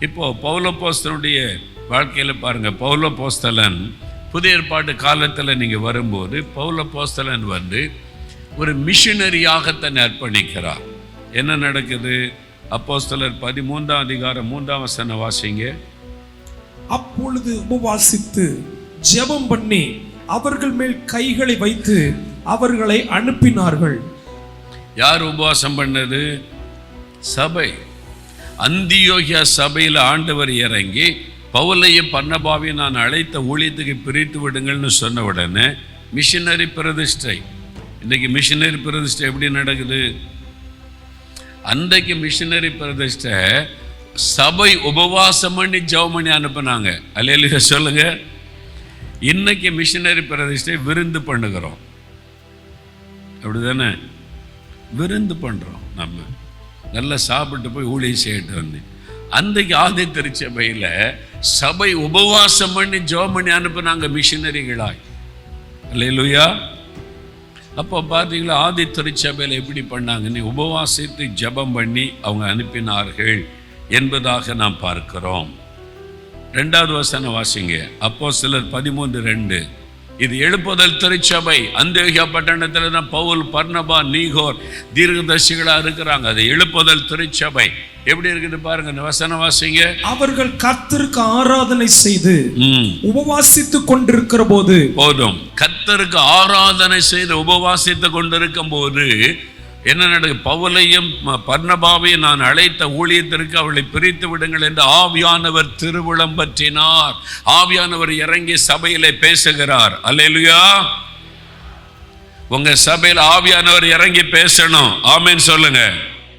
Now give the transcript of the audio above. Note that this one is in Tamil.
இப்போ பௌலப்போஸ்தனுடைய வாழ்க்கையில் பாருங்க பௌலப்போஸ்தலன் புதிய ஏற்பாட்டு காலத்தில் நீங்கள் வரும்போது பௌலப்போஸ்தலன் வந்து ஒரு மிஷினரியாக தன்னை அர்ப்பணிக்கிறார். என்ன நடக்குது? அப்போஸ்தலர் பதிமூன்றாம் அதிகாரம் மூன்றாம் வசன வாசிங்க. அப்பொழுது உபவாசித்து ஜெபம் பண்ணி அவர்கள் மேல் கைகளை வைத்து அவர்களை அனுப்பினார்கள். யார் உபவாசம் பண்ணது? சபை. அந்தியோகியா சபையில் ஆண்டவர் இறங்கி பவுலையும் பன்னபாவையும் நான் அழைத்த ஊழியத்துக்கு பிரித்து விடுங்கள்னு சொன்ன உடனே மிஷினரி பிரதிஷ்டை. இன்னைக்கு மிஷினரி பிரதிஷ்டை எப்படி நடக்குது? அன்றைக்கு மிஷினரி பிரதிஷ்டை சபை உபவாசம் பண்ணி ஜெபம் பண்ணி அனுப்புனாங்க. அல்லையா சொல்லுங்க. இன்னைக்கு மிஷினரி பிரதிஷ்டை விருந்து பண்ணுகிறோம். அப்படிதானே? விருந்து பண்ணுறோம் நம்ம. நல்லா சாப்பிட்டு போய் ஊழியம் செய்யிட்டு வந்து அன்றைக்கு ஆதி திருச்சபையில் சபை உபவாசம் பண்ணி ஜெபம் பண்ணி அனுப்புனாங்க மிஷினரிகளாய். இல்லையா அப்போ பார்த்தீங்களா ஆதி திருச்சபையில் எப்படி பண்ணாங்கன்னு உபவாசித்து ஜெபம் பண்ணி அவங்க அனுப்பினார்கள் என்பதாக நாம் பார்க்கிறோம். ரெண்டாவது வசனம் வாசிங்க. அப்போ சிலர் பதிமூன்று ரெண்டு. இது எழுப்புதல் திருச்சபை. அந்தேகியா பட்டணத்தில் தான் பவுல் பர்ணபா நீகோர் தீர்க்கதர்சிகளாக இருக்கிறாங்க. அது எழுப்புதல் திருச்சபை. எப்படி இருக்குது பாருங்க வசனம் வாசிங்க. அவர்கள் கர்த்தருக்கு ஆராதனை செய்து உபவாசித்துக் கொண்டிருக்கிற போது போதும். கத்தருக்கு ஆராதனை செய்து உபவாசித்து கொண்டிருக்கும் போது என்ன நடக்கும் பவுலையும் பர்ணபாவையும் நான் அழைத்த ஊழியத்திற்கு அவளை பிரித்து விடுங்கள் என்று ஆவியானவர் திருவிழம் பற்றினார். ஆவியானவர் இறங்கி சபையிலே பேசுகிறார். அல்லையா உங்க சபையில் ஆவியானவர் இறங்கி பேசணும். ஆமேன்னு சொல்லுங்க.